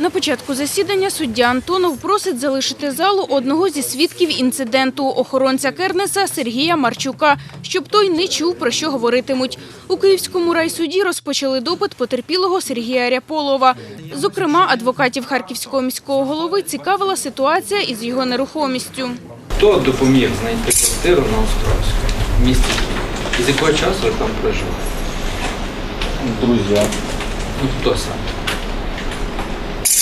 На початку засідання суддя Антонов просить залишити залу одного зі свідків інциденту – охоронця Кернеса Сергія Марчука, щоб той не чув, про що говоритимуть. У Київському райсуді розпочали допит потерпілого Сергія Ряполова. Зокрема, адвокатів Харківського міського голови цікавила ситуація із його нерухомістю. Хто допоміг знайти квартиру на Островську в місті Києві? І з якого часу ви там прожили? Друзья. Ну хто сам?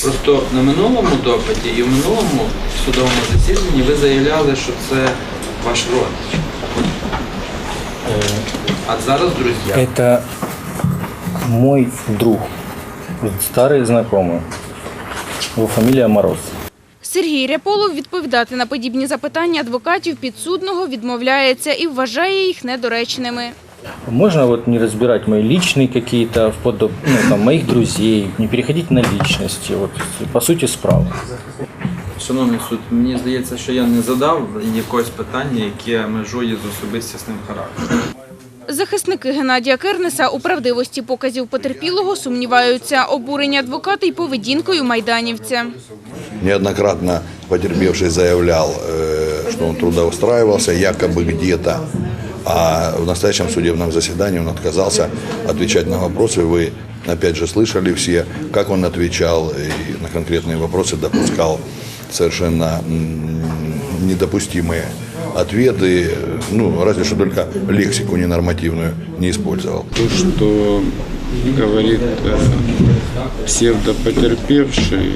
Просто на минулому допиті і в минулому судовому засіданні ви заявляли, що це ваш родич. А зараз друзі. Это мой друг, старый знакомый. Его фамилия Мороз. Сергій Ряполов відповідати на подібні запитання адвокатів підсудного відмовляється і вважає їх недоречними. Можно вот не разбирать мои личные какие-то, вплоть до ну, там, моих друзей, не переходить на личности, вот, по сути справа. Шановний суд, мені здається, що я не задав якогось питання, яке межує з особистісним характером. Захисники Геннадія Кернеса у правдивості показів потерпілого сумніваються. Обурені адвокати й поведінкою майданівця. Неоднократно потерпевший заявлял, э, что он трудоустраивался якобы где-то, А в настоящем судебном заседании он отказался отвечать на вопросы. Вы опять же слышали все, как он отвечал и на конкретные вопросы допускал совершенно недопустимые ответы, ну, разве что только лексику ненормативную не использовал. То, что говорит э, псевдопотерпевший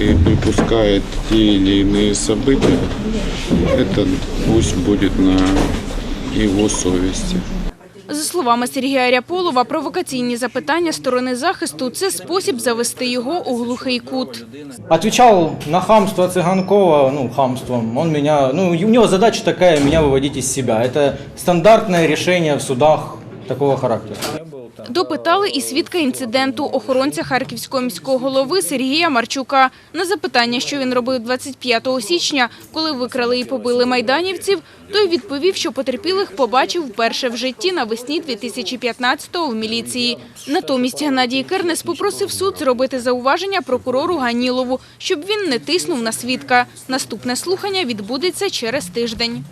и припускает те или иные события, это пусть будет на его совести. За словами Сергія Ряполова, провокаційні запитання сторони захисту – це спосіб завести його у глухий кут. Отвечал на хамство Цыганкова, ну, хамством. Он меня, ну, у него задача такая, меня выводить из себя. Это стандартное решение в судах такого характера. Допитали і свідка інциденту охоронця Харківського міського голови Сергія Марчука. На запитання, що він робив 25 січня, коли викрали і побили майданівців, той відповів, що потерпілих побачив вперше в житті навесні 2015-го в міліції. Натомість Геннадій Кернес попросив суд зробити зауваження прокурору Ганілову, щоб він не тиснув на свідка. Наступне слухання відбудеться через тиждень.